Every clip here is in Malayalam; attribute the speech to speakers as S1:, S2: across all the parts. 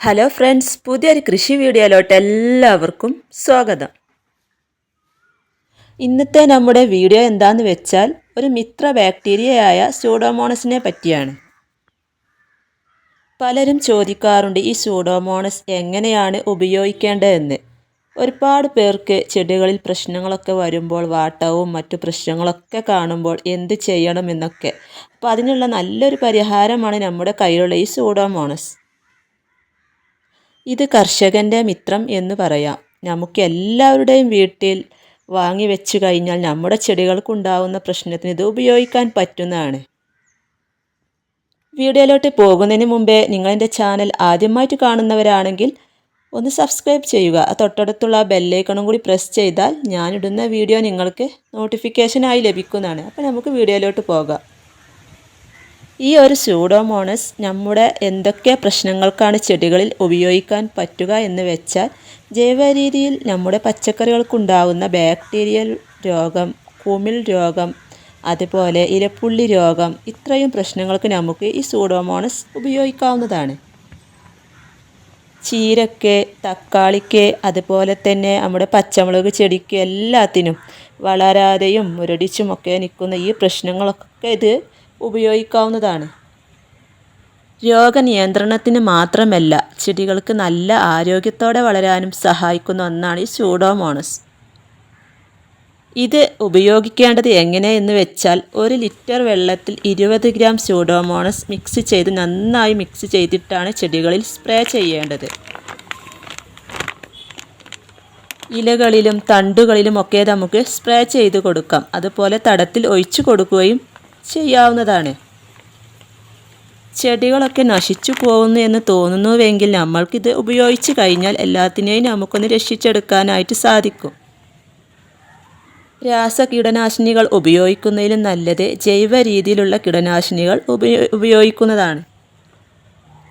S1: ഹലോ ഫ്രണ്ട്സ് പുതിയൊരു കൃഷി വീഡിയോയിലോട്ട് എല്ലാവർക്കും സ്വാഗതം. ഇന്നത്തെ നമ്മുടെ വീഡിയോ എന്താന്ന് വെച്ചാൽ ഒരു മിത്ര ബാക്ടീരിയയായ സൂഡോമോണസിനെ പറ്റിയാണ്. പലരും ചോദിക്കാറുണ്ട് ഈ സൂഡോമോണസ് എങ്ങനെയാണ് ഉപയോഗിക്കേണ്ടതെന്ന്. ഒരുപാട് പേർക്ക് ചെടികളിൽ പ്രശ്നങ്ങളൊക്കെ വരുമ്പോൾ വാട്ടവും മറ്റു പ്രശ്നങ്ങളൊക്കെ കാണുമ്പോൾ എന്ത് ചെയ്യണമെന്നൊക്കെ അപ്പോൾ അതിനുള്ള നല്ലൊരു പരിഹാരമാണ് നമ്മുടെ കയ്യിലുള്ള ഈ സൂഡോമോണസ് ഇത് കർഷകന്റെ മിത്രം എന്ന് പറയാം. നമുക്ക് എല്ലാവരുടെയും വീട്ടിൽ വാങ്ങി വെച്ച് കഴിഞ്ഞാൽ നമ്മുടെ ചെടികൾക്കുണ്ടാവുന്ന പ്രശ്നത്തിന് ഇത് ഉപയോഗിക്കാൻ പറ്റുന്നതാണ്. വീഡിയോയിലോട്ട് പോകുന്നതിന് മുമ്പേ നിങ്ങളെന്റെ ചാനൽ ആദ്യമായിട്ട് കാണുന്നവരാണെങ്കിൽ ഒന്ന് സബ്സ്ക്രൈബ് ചെയ്യുക. തൊട്ടടുത്തുള്ള ബെല്ലൈക്കണും കൂടി പ്രസ് ചെയ്താൽ ഞാനിടുന്ന വീഡിയോ നിങ്ങൾക്ക് നോട്ടിഫിക്കേഷനായി ലഭിക്കുന്നതാണ്. അപ്പോൾ നമുക്ക് വീഡിയോയിലോട്ട് പോകാം. ഈ ഒരു സ്യൂഡോമോണസ് നമ്മുടെ എന്തൊക്കെ പ്രശ്നങ്ങൾക്കാണ് ചെടികളിൽ ഉപയോഗിക്കാൻ പറ്റുക എന്ന് വെച്ചാൽ ജൈവ രീതിയിൽ നമ്മുടെ പച്ചക്കറികൾക്കുണ്ടാകുന്ന ബാക്ടീരിയൽ രോഗം കുമിൾ രോഗം അതുപോലെ ഇലപ്പുള്ളി രോഗം ഇത്രയും പ്രശ്നങ്ങൾക്ക് നമുക്ക് ഈ സൂഡോമോണസ് ഉപയോഗിക്കാവുന്നതാണ്. ചീരക്ക് തക്കാളിക്ക് അതുപോലെ തന്നെ നമ്മുടെ പച്ചമുളക് ചെടിക്ക് എല്ലാത്തിനും വളരാതെയും മുരടിച്ചുമൊക്കെ നിൽക്കുന്ന ഈ പ്രശ്നങ്ങളൊക്കെ ഇത് ഉപയോഗിക്കാവുന്നതാണ്. രോഗനിയന്ത്രണത്തിന് മാത്രമല്ല ചെടികൾക്ക് നല്ല ആരോഗ്യത്തോടെ വളരാനും സഹായിക്കുന്ന ഒന്നാണ് ഈ സ്യൂഡോമോണസ്. ഇത് ഉപയോഗിക്കേണ്ടത് എങ്ങനെയെന്ന് വെച്ചാൽ ഒരു ലിറ്റർ വെള്ളത്തിൽ ഇരുപത് ഗ്രാം സ്യൂഡോമോണസ് മിക്സ് ചെയ്ത് നന്നായി മിക്സ് ചെയ്തിട്ടാണ് ചെടികളിൽ സ്പ്രേ ചെയ്യേണ്ടത്. ഇലകളിലും തണ്ടുകളിലും ഒക്കെ നമുക്ക് സ്പ്രേ ചെയ്ത് കൊടുക്കാം. അതുപോലെ തടത്തിൽ ഒഴിച്ചു കൊടുക്കുകയും ചെയ്യാവുന്നതാണ്. ചെടികളൊക്കെ നശിച്ചു പോകുന്നു എന്ന് തോന്നുന്നുവെങ്കിൽ നമ്മൾക്കിത് ഉപയോഗിച്ച് കഴിഞ്ഞാൽ എല്ലാത്തിനെയും നമുക്കൊന്ന് രക്ഷിച്ചെടുക്കാനായിട്ട് സാധിക്കും. രാസ കീടനാശിനികൾ ഉപയോഗിക്കുന്നതിലും നല്ലത് ജൈവ രീതിയിലുള്ള കീടനാശിനികൾ ഉപയോഗിക്കുന്നതാണ്.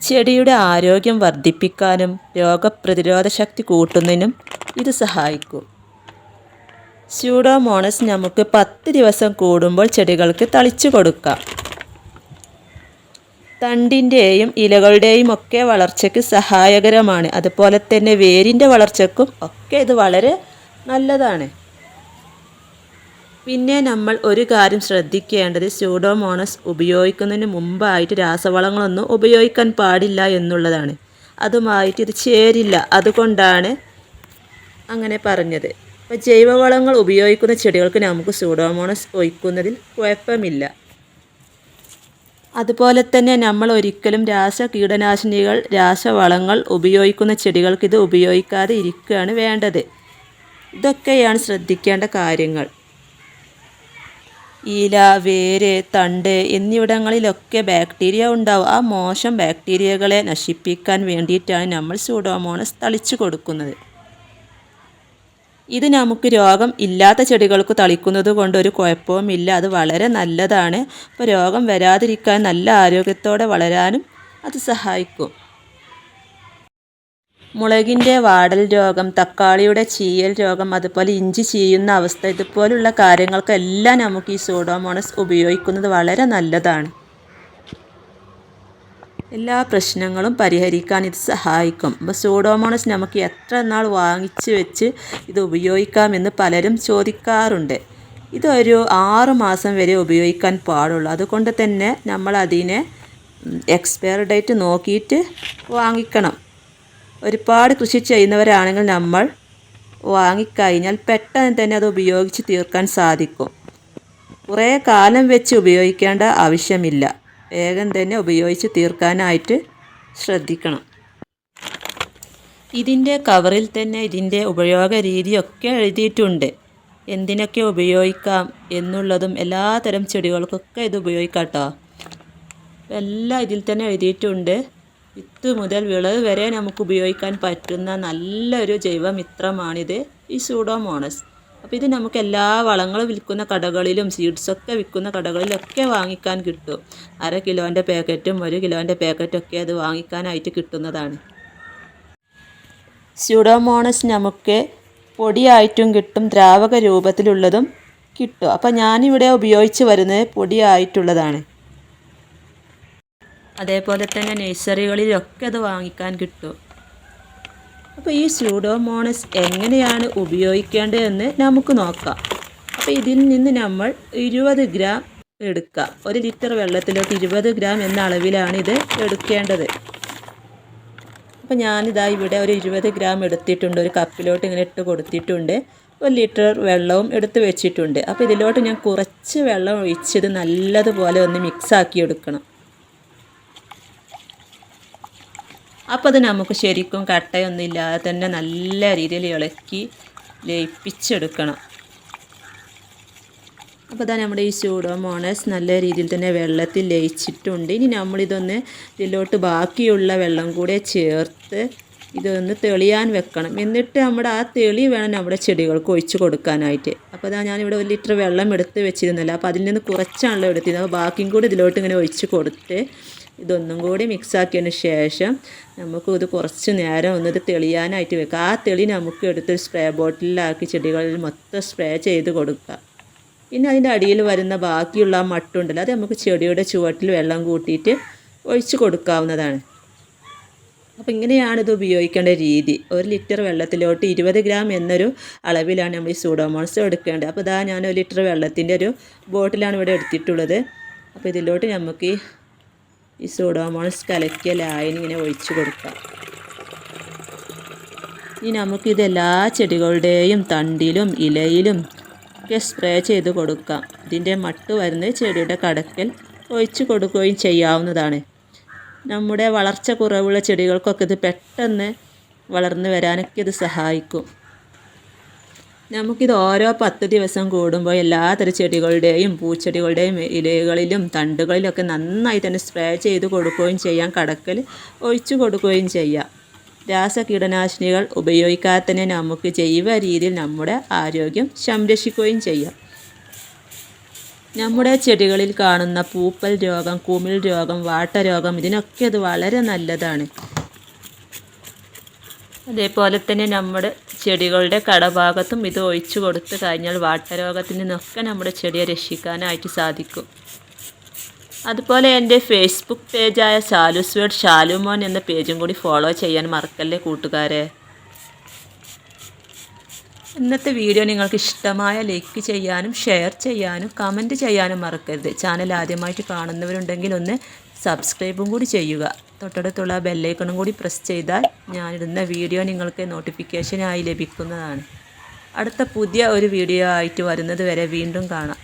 S1: ചെടിയുടെ ആരോഗ്യം വർദ്ധിപ്പിക്കാനും രോഗപ്രതിരോധ ശക്തി കൂട്ടുന്നതിനും ഇത് സഹായിക്കും. സ്യൂഡോമോണസ് നമുക്ക് പത്ത് ദിവസം കൂടുമ്പോൾ ചെടികൾക്ക് തളിച്ചു കൊടുക്കാം. തണ്ടിന്റെയും ഇലകളുടെയും ഒക്കെ വളർച്ചയ്ക്ക് സഹായകരമാണ്. അതുപോലെ തന്നെ വേരിന്റെ വളർച്ചയ്ക്കും ഒക്കെ ഇത് വളരെ നല്ലതാണ്. പിന്നെ നമ്മൾ ഒരു കാര്യം ശ്രദ്ധിക്കേണ്ടത് സ്യൂഡോമോണസ് ഉപയോഗിക്കുന്നതിന് മുമ്പായിട്ട് രാസവളങ്ങളൊന്നും ഉപയോഗിക്കാൻ പാടില്ല എന്നുള്ളതാണ്. അതുമായിട്ട് ഇത് ചേരില്ല. അതുകൊണ്ടാണ് അങ്ങനെ പറഞ്ഞത്. അപ്പോൾ ജൈവവളങ്ങൾ ഉപയോഗിക്കുന്ന ചെടികൾക്ക് നമുക്ക് സൂഡോമോണസ് ഒഴിക്കുന്നതിൽ കുഴപ്പമില്ല. അതുപോലെ തന്നെ നമ്മൾ ഒരിക്കലും രാസ കീടനാശിനികൾ രാസവളങ്ങൾ ഉപയോഗിക്കുന്ന ചെടികൾക്ക് ഇത് ഉപയോഗിക്കാതെ ഇരിക്കുകയാണ് വേണ്ടത്. ഇതൊക്കെയാണ് ശ്രദ്ധിക്കേണ്ട കാര്യങ്ങൾ. ഇല വേര് തണ്ട് എന്നിവിടങ്ങളിലൊക്കെ ബാക്ടീരിയ ഉണ്ടാവും. ആ മോശം ബാക്ടീരിയകളെ നശിപ്പിക്കാൻ വേണ്ടിയിട്ടാണ് നമ്മൾ സൂഡോമോണസ് തളിച്ചു കൊടുക്കുന്നത്. ഇത് നമുക്ക് രോഗം ഇല്ലാത്ത ചെടികൾക്ക് തളിക്കുന്നത് കൊണ്ട് ഒരു കുഴപ്പവുമില്ല അത് വളരെ നല്ലതാണ്. അപ്പോൾ രോഗം വരാതിരിക്കാൻ നല്ല ആരോഗ്യത്തോടെ വളരാനും അത് സഹായിക്കും. മുളകിന്റെ വാടൽ രോഗം തക്കാളിയുടെ ചീയൽ രോഗം അതുപോലെ ഇഞ്ചി ചീയുന്ന അവസ്ഥ ഇതുപോലുള്ള കാര്യങ്ങൾക്കെല്ലാം നമുക്ക് ഈ സോഡോമോണസ് ഉപയോഗിക്കുന്നത് വളരെ നല്ലതാണ്. എല്ലാ പ്രശ്നങ്ങളും പരിഹരിക്കാൻ ഇത് സഹായിക്കും. അപ്പോൾ സോഡോമോണസ് നമുക്ക് എത്ര നാൾ വാങ്ങിച്ച് വെച്ച് ഇത് ഉപയോഗിക്കാമെന്ന് പലരും ചോദിക്കാറുണ്ട്. ഇതൊരു ആറ് മാസം വരെ ഉപയോഗിക്കാൻ പാടുള്ളൂ. അതുകൊണ്ട് തന്നെ നമ്മൾ അതിനെ എക്സ്പയർ ഡേറ്റ് നോക്കിയിട്ട് വാങ്ങിക്കണം. ഒരുപാട് കൃഷി ചെയ്യുന്നവരാണെങ്കിൽ നമ്മൾ വാങ്ങിക്കഴിഞ്ഞാൽ പെട്ടെന്ന് തന്നെ അത് ഉപയോഗിച്ച് തീർക്കാൻ സാധിക്കും. കുറേ കാലം വെച്ച് ഉപയോഗിക്കേണ്ട ആവശ്യമില്ല. വേഗം തന്നെ ഉപയോഗിച്ച് തീർക്കാനായിട്ട് ശ്രദ്ധിക്കണം. ഇതിന്റെ കവറിൽ തന്നെ ഇതിന്റെ ഉപയോഗ രീതിയൊക്കെ എഴുതിയിട്ടുണ്ട്. എന്തിനൊക്കെ ഉപയോഗിക്കാം എന്നുള്ളതും എല്ലാതരം ചെടികൾക്കൊക്കെ ഇത് ഉപയോഗിക്കാം കേട്ടോ എല്ലാം ഇതിൽ തന്നെ എഴുതിയിട്ടുണ്ട്. വിത്ത് മുതൽ വിളവ് വരെ നമുക്ക് ഉപയോഗിക്കാൻ പറ്റുന്ന നല്ലൊരു ജൈവമിത്രമാണിത്. ഈ സൂഡോമോണസ് അപ്പോൾ ഇത് നമുക്ക് എല്ലാ വളങ്ങളും വിൽക്കുന്ന കടകളിലും സീഡ്സൊക്കെ വിൽക്കുന്ന കടകളിലൊക്കെ വാങ്ങിക്കാൻ കിട്ടും. അര കിലോന്റെ പാക്കറ്റും ഒരു കിലോന്റെ പാക്കറ്റൊക്കെ അത് വാങ്ങിക്കാനായിട്ട് കിട്ടുന്നതാണ്. സ്യൂഡോമോണസ് നമുക്ക് പൊടിയായിട്ടും കിട്ടും ദ്രാവക രൂപത്തിലുള്ളതും കിട്ടും. അപ്പോൾ ഞാനിവിടെ ഉപയോഗിച്ച് വരുന്നത് പൊടിയായിട്ടുള്ളതാണ്. അതേപോലെ തന്നെ നഴ്സറികളിലൊക്കെ അത് വാങ്ങിക്കാൻ കിട്ടും. അപ്പോൾ ഈ സ്യൂഡോമോണസ് എങ്ങനെയാണ് ഉപയോഗിക്കേണ്ടതെന്ന് നമുക്ക് നോക്കാം. അപ്പോൾ ഇതിൽ നിന്ന് നമ്മൾ ഇരുപത് ഗ്രാം എടുക്കുക ഒരു ലിറ്റർ വെള്ളത്തിലോട്ട് ഇരുപത് ഗ്രാം എന്ന അളവിലാണ് ഇത് എടുക്കേണ്ടത്. അപ്പോൾ ഞാനിതാ ഇവിടെ ഒരു ഇരുപത് ഗ്രാം എടുത്തിട്ടുണ്ട്. ഒരു കപ്പിലോട്ട് ഇങ്ങനെ ഇട്ട് കൊടുത്തിട്ടുണ്ട്. ഒരു ലിറ്റർ വെള്ളവും എടുത്ത് വെച്ചിട്ടുണ്ട്. അപ്പോൾ ഇതിലോട്ട് ഞാൻ കുറച്ച് വെള്ളം ഒഴിച്ചത് നല്ലതുപോലെ ഒന്ന് മിക്സാക്കി എടുക്കണം. അപ്പോൾ അത് നമുക്ക് ശരിക്കും കട്ടയൊന്നും ഇല്ലാതെ തന്നെ നല്ല രീതിയിൽ ഇളക്കി ലയിപ്പിച്ചെടുക്കണം. അപ്പോൾ ഇതാ നമ്മുടെ ഈ സ്യൂഡോമോണസ് നല്ല രീതിയിൽ തന്നെ വെള്ളത്തിൽ ലയിച്ചിട്ടുണ്ട്. ഇനി നമ്മളിതൊന്ന് ഇതിലോട്ട് ബാക്കിയുള്ള വെള്ളം കൂടെ ചേർത്ത് ഇതൊന്ന് തെളിയാൻ വെക്കണം. എന്നിട്ട് നമ്മുടെ ആ തെളി വേണം നമ്മുടെ ചെടികൾക്ക് ഒഴിച്ച് കൊടുക്കാനായിട്ട്. അപ്പോൾ അതാ ഞാനിവിടെ ഒരു ലിറ്റർ വെള്ളം എടുത്ത് വെച്ചിരുന്നില്ല. അപ്പോൾ അതിൽ നിന്ന് കുറച്ചാണല്ലോ എടുത്തിരുന്നത്. അപ്പോൾ ബാക്കിയും കൂടി ഇതിലോട്ട് ഇങ്ങനെ ഒഴിച്ച് കൊടുത്ത് ഇതൊന്നും കൂടി മിക്സാക്കിയതിന് ശേഷം നമുക്ക് ഇത് കുറച്ച് നേരം ഒന്ന് ഇത് തെളിയാനായിട്ട് വെക്കുക. ആ തെളി നമുക്ക് എടുത്ത് സ്പ്രേ ബോട്ടിലാക്കി ചെടികളിൽ മൊത്തം സ്പ്രേ ചെയ്ത് കൊടുക്കുക. പിന്നെ അതിന്റെ അടിയിൽ വരുന്ന ബാക്കിയുള്ള ആ മട്ടുണ്ടല്ലോ അത് നമുക്ക് ചെടിയുടെ ചുവട്ടിൽ വെള്ളം കൂട്ടിയിട്ട് ഒഴിച്ച് കൊടുക്കാവുന്നതാണ്. അപ്പോൾ ഇങ്ങനെയാണ് ഇത് ഉപയോഗിക്കേണ്ട രീതി. ഒരു ലിറ്റർ വെള്ളത്തിലോട്ട് ഇരുപത് ഗ്രാം എന്നൊരു അളവിലാണ് നമ്മൾ ഈ സൂഡോമോൺസ് എടുക്കേണ്ടത്. അപ്പോൾ ഇതാ ഞാൻ ഒരു ലിറ്റർ വെള്ളത്തിന്റെ ഒരു ബോട്ടിലാണ് ഇവിടെ എടുത്തിട്ടുള്ളത്. അപ്പോൾ ഇതിലോട്ട് നമുക്ക് ഈ സൂഡോമോൺസ് കലക്കിയ ലായനി ഇങ്ങനെ ഒഴിച്ചു കൊടുക്കാം ഇനി നമുക്കിത് എല്ലാ ചെടികളുടെയും തണ്ടിലും ഇലയിലും ഒക്കെ സ്പ്രേ ചെയ്ത് കൊടുക്കാം. ഇതിന്റെ മട്ട് വരുന്ന ചെടിയുടെ കടക്കൽ ഒഴിച്ചു കൊടുക്കുകയും ചെയ്യാവുന്നതാണ്. നമ്മുടെ വളർച്ച കുറവുള്ള ചെടികൾക്കൊക്കെ ഇത് പെട്ടെന്ന് വളർന്നു വരാനൊക്കെ ഇത് സഹായിക്കും. നമുക്കിത് ഓരോ പത്ത് ദിവസം കൂടുമ്പോൾ എല്ലാത്തരം ചെടികളുടെയും പൂച്ചെടികളുടെയും ഇലകളിലും തണ്ടുകളിലൊക്കെ നന്നായി തന്നെ സ്പ്രേ ചെയ്ത് കൊടുക്കുകയും ചെയ്യാം. കടക്കൽ ഒഴിച്ചു കൊടുക്കുകയും ചെയ്യാം. രാസ കീടനാശിനികൾ ഉപയോഗിക്കാതെ തന്നെ നമുക്ക് ജൈവ രീതിയിൽ നമ്മുടെ ആരോഗ്യം സംരക്ഷിക്കുകയും ചെയ്യാം. നമ്മുടെ ചെടികളിൽ കാണുന്ന പൂപ്പൽ രോഗം കുമിൾ രോഗം വാട്ടരോഗം ഇതിനൊക്കെ ഇത് വളരെ നല്ലതാണ്. അതേപോലെ തന്നെ നമ്മുടെ ചെടികളുടെ കടഭാഗത്തും ഇത് ഒഴിച്ചു കൊടുത്തു കഴിഞ്ഞാൽ വാട്ടരോഗത്തിൽ നിന്നൊക്കെ നമ്മുടെ ചെടിയെ രക്ഷിക്കാനായിട്ട് സാധിക്കും. അതുപോലെ എന്റെ ഫേസ്ബുക്ക് പേജായ സാലുസ് ഷാലുമോൻ എന്ന പേജും കൂടി ഫോളോ ചെയ്യാൻ മറക്കല്ലേ കൂട്ടുകാരെ. ഇന്നത്തെ വീഡിയോ നിങ്ങൾക്ക് ഇഷ്ടമായ ലൈക്ക് ചെയ്യാനും ഷെയർ ചെയ്യാനും കമന്റ് ചെയ്യാനും മറക്കരുത്. ചാനൽ ആദ്യമായിട്ട് കാണുന്നവരുണ്ടെങ്കിൽ ഒന്ന് സബ്സ്ക്രൈബും കൂടി ചെയ്യുക. തൊട്ടടുത്തുള്ള ബെല്ലൈക്കണും കൂടി പ്രസ് ചെയ്താൽ ഞാനിടുന്ന വീഡിയോ നിങ്ങൾക്ക് നോട്ടിഫിക്കേഷനായി ലഭിക്കുന്നതാണ്. അടുത്ത പുതിയ ഒരു വീഡിയോ ആയിട്ട് വരുന്നത് വരെ വീണ്ടും കാണാം.